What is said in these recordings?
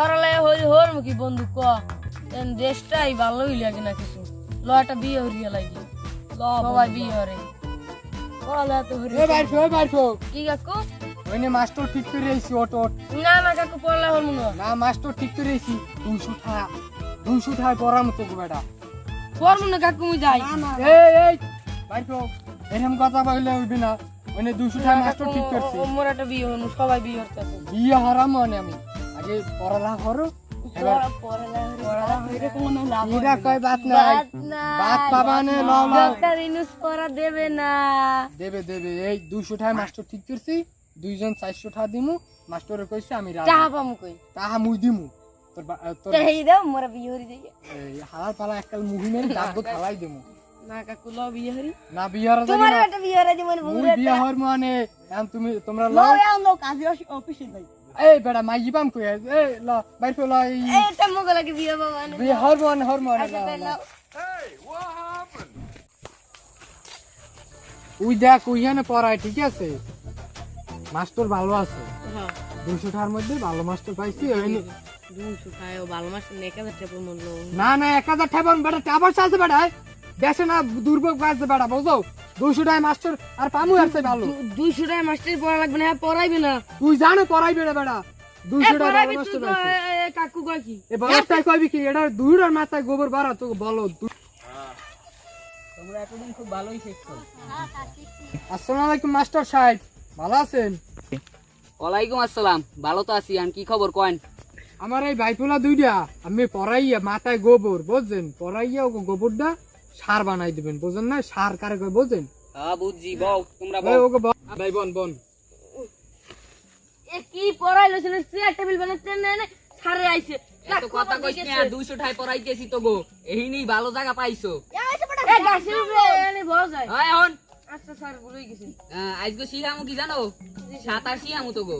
ওরালে হই হর মুখি বন্ধু ক? এন দেশটাই ভালো হইল লাগে না কিছু। ল একটা বিয়ে হরিয়া লাগি। সবাই বিয়ে হরে। কি কাকু? ওইনে মাস্টার ঠিক করে আইছি অটো। না না কাকু পড়লে হল না। মাস্টার ঠিক করে আইছি। দুইশো টাকা দুইশো টাকা পড়ার মতো বেটা। পর মনে কাকু মুই যাই। এই এই বাইরছো এরকম কথা বললে হইবে না। ওইনে দুইশো টাকা মাস্টার ঠিক করছে। মোর একটা বিয়ে হল সবাই বিয়ে হরতেছে বিয়ে হারাম মানে আমি। আগে পড়ালা করো দেবে দেবে এই টাকা মাস্টার ঠিক করছি। দুইজন চারশো টাকা দিমু। মাস্টারে কইছে আমি রাজি। পামু কই? তাহা মুই দিমু। তোর বা- তোর এই দাও মোরা বিয়ে হরি যাই। এই হালার পালা এককাল মুহি দাঁত থালাই দিমু। না কাকু ল বিয়ে হরি। না বিয়ার যাবি তোমার একটা বিয়ে হরে যেমন মুই বিয়া হর মানে এখন তুমি তোমরা ল এই বেটা মাই জিবাম কই এই ল বাইর ল এই এটা মগো লাগে বিয়ে বাবা না হর মানে হর মানে আচ্ছা তাই লাও। উই দেখ উইখানে পড়ায় ঠিক আছে? মাস্টার ভালো আছে। হ্যাঁ। দুইশো টাকার মধ্যে ভালো মাস্টার পাইছি ওই- দুশো খায় ভালো মাস এক হাজার টাকা মূল্য না না এক হাজার ঠেবন বেটা টাবার আছে বেটা দেশে না দুর্ভোগ বাজছে বেটা বুঝো দুইশো টাকা মাস্টার আর পামু আছে ভালো দুইশো টাকা মাস্টার পড়া লাগবে না হ্যাঁ পড়াইবে না। তুই জানো পড়াইবে রে বেটা। দুইশো টাকা মাস্টার তুই পাইছি। এ, এ, কাকু কয় কি? এ বয়সটাই কইবি কি? এটা দুইটার মাথায় গোবর বাড়া তো বলো দু- তোমরা এতদিন খুব ভালোই শিখছো আসসালামু আলাইকুম মাস্টার সাহেব। ভালো আছেন? ওয়ালাইকুম আসসালাম ভালো তো আছি আর কি খবর কয়েন? আমার এই ভাইপোলা দুইটা আমি পড়াইয়া মাথায় গোবর বুঝছেন? পড়াইয়া ও গোবরটা সার বানাই দিবেন বুঝেন না? সার কারে কয় বুঝেন হ্যাঁ বুঝছি বউ তোমরা ওকে বল। ভাই বন বন এ কি পড়াইলো ছিল চেয়ার টেবিল বানাতে না না সারে আইছে। এত কথা কইছ না দুইশো ঠাই পড়াইতেছি তো গো এই নেই ভালো জায়গা পাইছো। এ গাছের উপরে এনে বড় যায়। হয় এখন। আচ্ছা স্যার ভুলে গেছি। আহ, আজকে শিখামু কি জানো সাঁতার শিখামু তো গো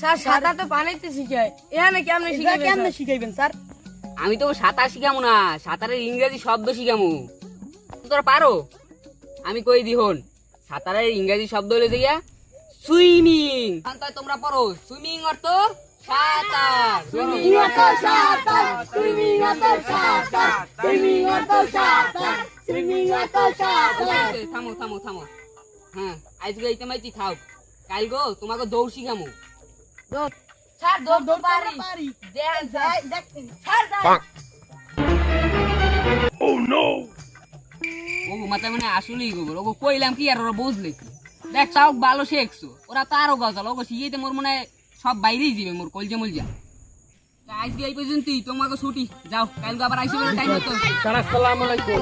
স্যার সাদা তো পানিতে শিখায়। এখানে কেমনে শিখাবে কেমনে শিখাইবেন স্যার? আমি তো সাঁতার শিখামু না সাঁতারের ইংরেজি শব্দ শিখামু। তোরা পারো? আমি কই দি হন সাঁতারের ইংরেজি শব্দ হলে দিয়া সুইমিং। তোমরা পড়ো সুইমিং অর্থ সাঁতার। সুইমিং অর্থ থামো থামো থামো। হ্যাঁ আজকে এইটা মাইতি থাও। কাল গো তোমাকে দৌড় শিখামু। স্যার দৌড় তো পারি। দেন স্যার। Sir sir. ও মাথা মানে আসলেই গোবর। ওগো কইলাম কি আর ওরা বুঝলে কি? দেখ তাও ভালো শেখছো। ওরা তো আরও গজাল। ওগো শিখিয়েতে মোর মনে সব বাইরেই যাবে মোর কলজা মলজা। আজকে এই পর্যন্তই। তোমাকে ছুটি। যাও কালকে আবার আইসি টাইম মতো আসসালামু আলাইকুম।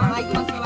ওয়ালাইকুম আসসালাম।